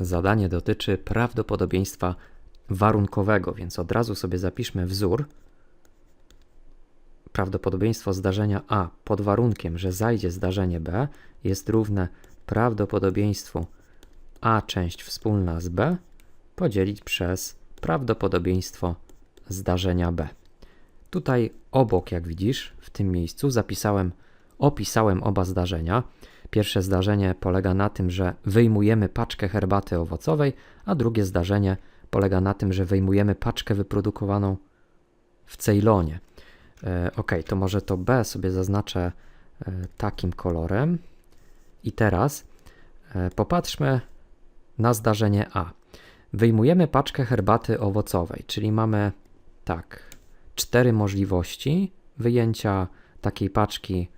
zadanie dotyczy prawdopodobieństwa warunkowego, więc od razu sobie zapiszmy wzór. Prawdopodobieństwo zdarzenia A pod warunkiem, że zajdzie zdarzenie B jest równe prawdopodobieństwu A część wspólna z B podzielić przez prawdopodobieństwo zdarzenia B. Tutaj obok, jak widzisz, w tym miejscu zapisałem, opisałem oba zdarzenia. Pierwsze zdarzenie polega na tym, że wyjmujemy paczkę herbaty owocowej, a drugie zdarzenie polega na tym, że wyjmujemy paczkę wyprodukowaną w Ceylonie. E, ok, to może to B sobie zaznaczę e, takim kolorem. I teraz e, popatrzmy na zdarzenie A. Wyjmujemy paczkę herbaty owocowej, czyli mamy tak, cztery możliwości wyjęcia takiej paczki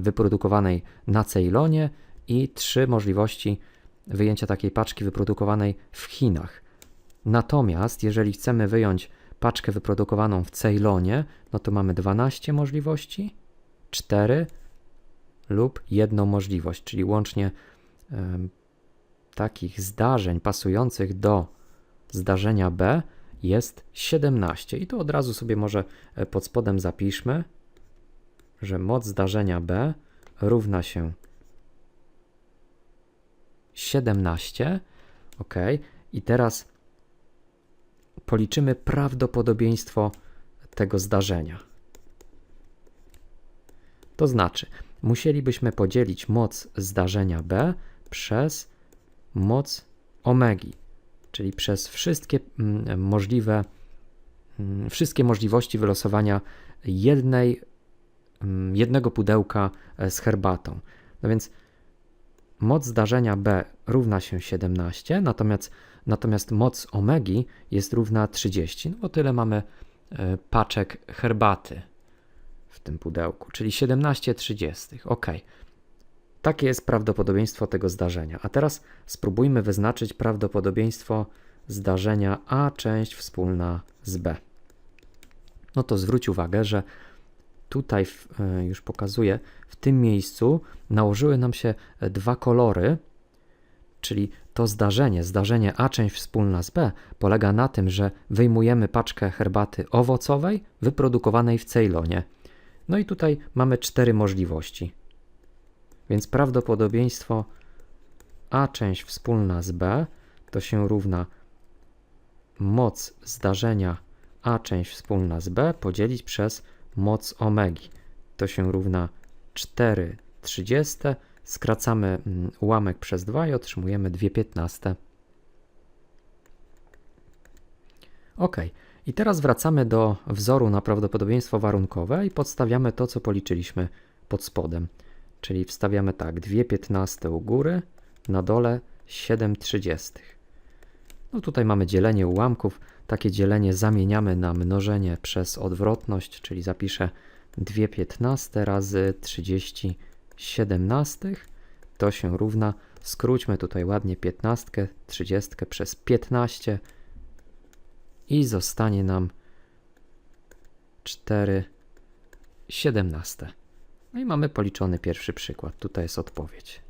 wyprodukowanej na Ceylonie i trzy możliwości wyjęcia takiej paczki wyprodukowanej w Chinach. Natomiast jeżeli chcemy wyjąć paczkę wyprodukowaną w Ceylonie, no to mamy 12 możliwości, 4 lub jedną możliwość, czyli łącznie takich zdarzeń pasujących do zdarzenia B jest 17. I tu od razu sobie może e, pod spodem zapiszmy, że moc zdarzenia B równa się 17. Ok. I teraz policzymy prawdopodobieństwo tego zdarzenia. To znaczy, musielibyśmy podzielić moc zdarzenia B przez moc omegi, czyli przez wszystkie mm, możliwe, mm, wszystkie możliwości wylosowania jednej, jednego pudełka e, z herbatą. No więc moc zdarzenia B równa się 17, natomiast, natomiast moc omegi jest równa 30, no bo tyle mamy e, paczek herbaty w tym pudełku, czyli 17 30. Ok. Takie jest prawdopodobieństwo tego zdarzenia. A teraz spróbujmy wyznaczyć prawdopodobieństwo zdarzenia A część wspólna z B. No to zwróć uwagę, że tutaj e, już pokazuję, w tym miejscu nałożyły nam się e, dwa kolory, czyli to zdarzenie, zdarzenie A część wspólna z B polega na tym, że wyjmujemy paczkę herbaty owocowej wyprodukowanej w Ceylonie. No i tutaj mamy cztery możliwości. Więc prawdopodobieństwo A część wspólna z B to się równa moc zdarzenia A część wspólna z B podzielić przez moc omegi. To się równa 4 30. Skracamy mm, ułamek przez 2 i otrzymujemy 2 15. Ok. I teraz wracamy do wzoru na prawdopodobieństwo warunkowe i podstawiamy to, co policzyliśmy pod spodem. Czyli wstawiamy tak, 2 15 u góry, na dole 7 30. No tutaj mamy dzielenie ułamków. Takie dzielenie zamieniamy na mnożenie przez odwrotność, czyli zapiszę 2 15 razy 30 17. To się równa, skróćmy tutaj ładnie 15, 30 przez 15 i zostanie nam 4 17. No i mamy policzony pierwszy przykład. Tutaj jest odpowiedź.